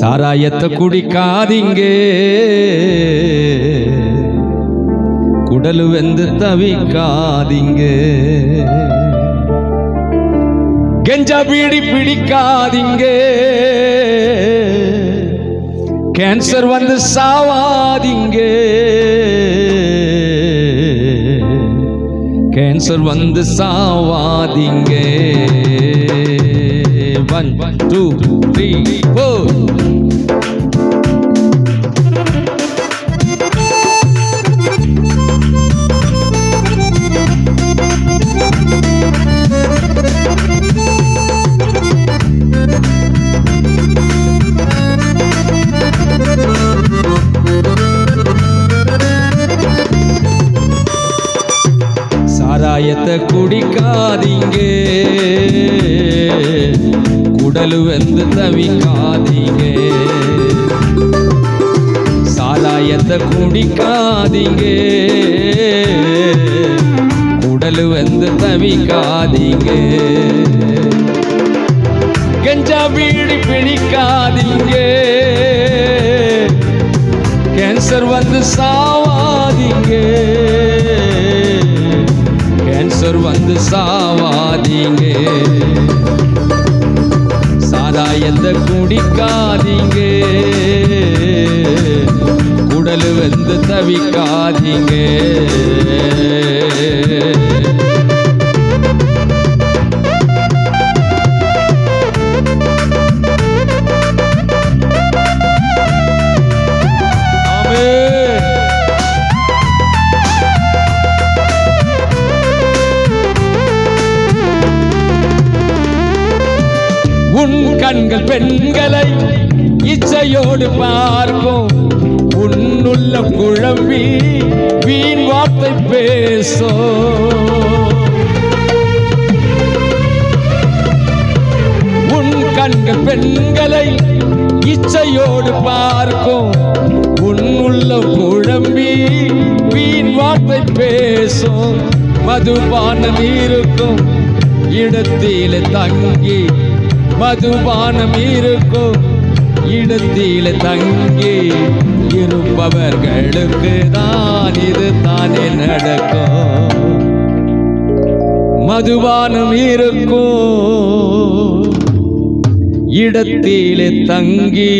சாராயத்தை குடிக்காதீங்க. குடலு வெந்து தவிக்காதீங்க. கெஞ்சா பீடி பிடிக்காதீங்க. கேன்சர் வந்து சாவாதீங்க. கேன்சர் வந்து சாவாதீங்க. ஒன் டூ த்ரீ ஃபோர் சாராயத்தை குடிக்காதீங்க. குடலு வந்து தவிக்காதீங்க சாராயத்தை குடிக்காதீங்க குடலு வந்து தவிக்காதீங்க கஞ்சா பீடி பிடிக்காதீங்க கேன்சர் வந்து சாவாதீங்க கேன்சர் வந்து சாவாதீங்க பயந்த குடிக்காதீங்க. குடல் வந்து தவிக்காதீங்க. கண்கள் பெண்களை இச்சையோடு பார்க்கும் உன்னுள்ள குழம்பி வீண் வார்த்தை பேசோ உன் கண்கள் பெண்களை இச்சையோடு பார்க்கும். உன்னுள்ள குழம்பி வீண் வார்த்தை பேசும். மதுபானம் இருக்கும் இடத்திலே தங்கி மதுபானம் இருக்கும் இடத்தில் தங்கி இருப்பவர்களுக்கு தான் இது தானே நடக்கும். மதுபானம் இருக்கும் இடத்திலே தங்கி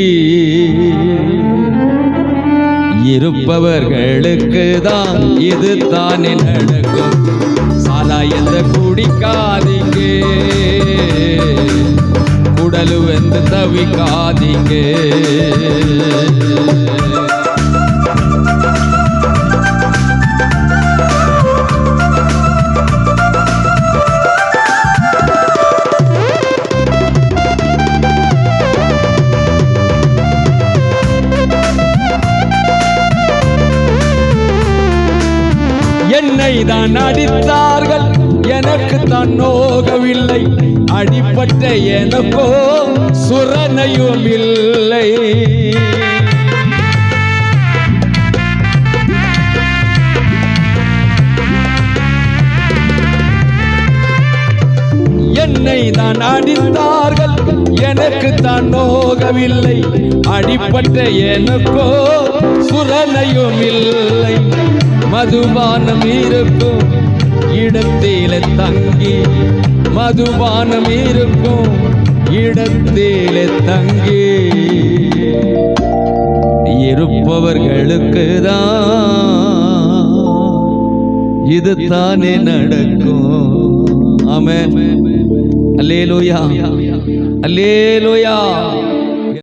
இருப்பவர்களுக்கு தான் இது தானே நடக்கும். சாலா எந்த குடிக்காதீங்க குடலு வந்து தவிக்காதீங்க. என்னை தான் அடித்தார்கள். எனக்கு தான் நோகவில்லை. அடிப்பட்ட எனக்கோ சுரணையும் இல்லை. என்னை தான் அடித்தார்கள். எனக்கு தான் நோகவில்லை. அடிப்பட்ட எனக்கோ சுரணையும் இல்லை. மதுபானம் இருக்கும். இடத்திலே தங்கி மதுபானம் இருக்கும் இடத்திலே தங்கி. இருப்பவர்களுக்கு தான் இது தானே நடக்கும். ஆமென். அல்லேலோயா. அல்லேலோயா.